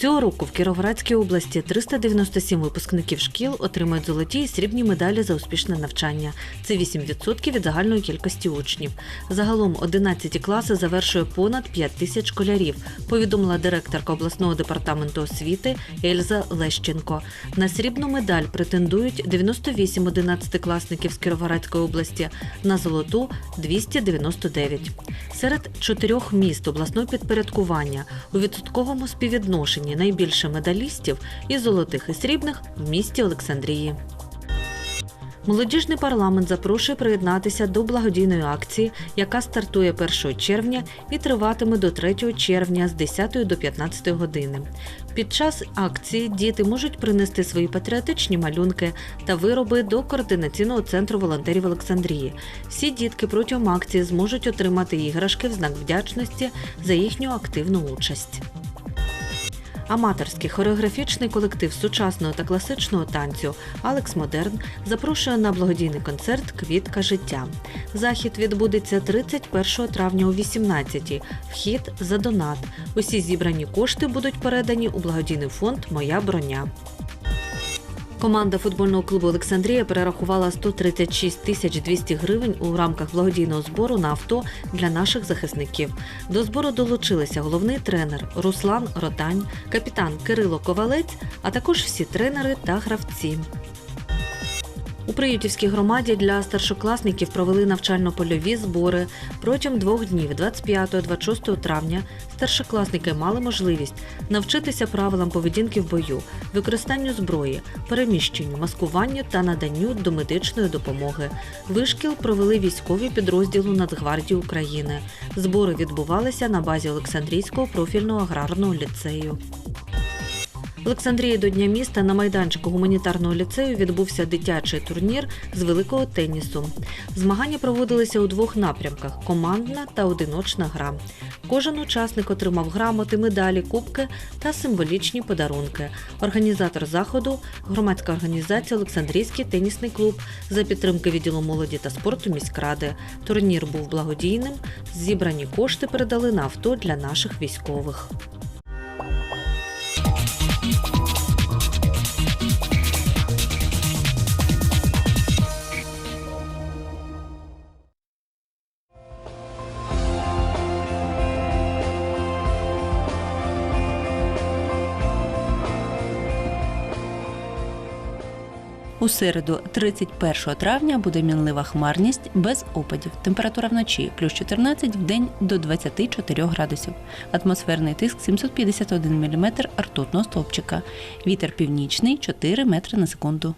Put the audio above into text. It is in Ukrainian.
Цього року в Кіровоградській області 397 випускників шкіл отримають золоті і срібні медалі за успішне навчання. Це 8% від загальної кількості учнів. Загалом 11 класи завершує понад 5 тисяч школярів, повідомила директорка обласного департаменту освіти Ельза Лещенко. На срібну медаль претендують 98 11-класників з Кіровоградської області, на золоту 299. Серед чотирьох міст обласного підпорядкування у відсотковому співвідношенні найбільше медалістів і золотих і срібних в місті Олександрії. Молодіжний парламент запрошує приєднатися до благодійної акції, яка стартує 1 червня і триватиме до 3 червня з 10 до 15 години. Під час акції діти можуть принести свої патріотичні малюнки та вироби до координаційного центру волонтерів Олександрії. Всі дітки протягом акції зможуть отримати іграшки в знак вдячності за їхню активну участь. Аматорський хореографічний колектив сучасного та класичного танцю Алекс Модерн запрошує на благодійний концерт Квітка життя. Захід відбудеться 31 травня о 18 Вхід за донат. Усі зібрані кошти будуть передані у благодійний фонд Моя броня. Команда футбольного клубу Олександрія перерахувала 136 тисяч 200 гривень у рамках благодійного збору на авто для наших захисників. До збору долучилися головний тренер Руслан Ротань, капітан Кирило Ковалець, а також всі тренери та гравці. У Приютівській громаді для старшокласників провели навчально-польові збори. Протягом двох днів, 25-26 травня, старшокласники мали можливість навчитися правилам поведінки в бою, використанню зброї, переміщенню, маскуванню та наданню домедичної допомоги. Вишкіл провели військові підрозділу Нацгвардії України. Збори відбувалися на базі Олександрійського профільного аграрного ліцею. В Олександрії до Дня міста на майданчику гуманітарного ліцею відбувся дитячий турнір з великого тенісу. Змагання проводилися у двох напрямках командна та одиночна гра. Кожен учасник отримав грамоти, медалі, кубки та символічні подарунки. Організатор заходу громадська організація Олександрійський тенісний клуб за підтримки відділу молоді та спорту міськради. Турнір був благодійним. Зібрані кошти передали на авто для наших військових. Thank you. У середу, 31 травня, буде мінлива хмарність без опадів. Температура вночі плюс 14, в день до 24 градусів. Атмосферний тиск 751 мм ртутного стовпчика. Вітер північний 4 метри на секунду.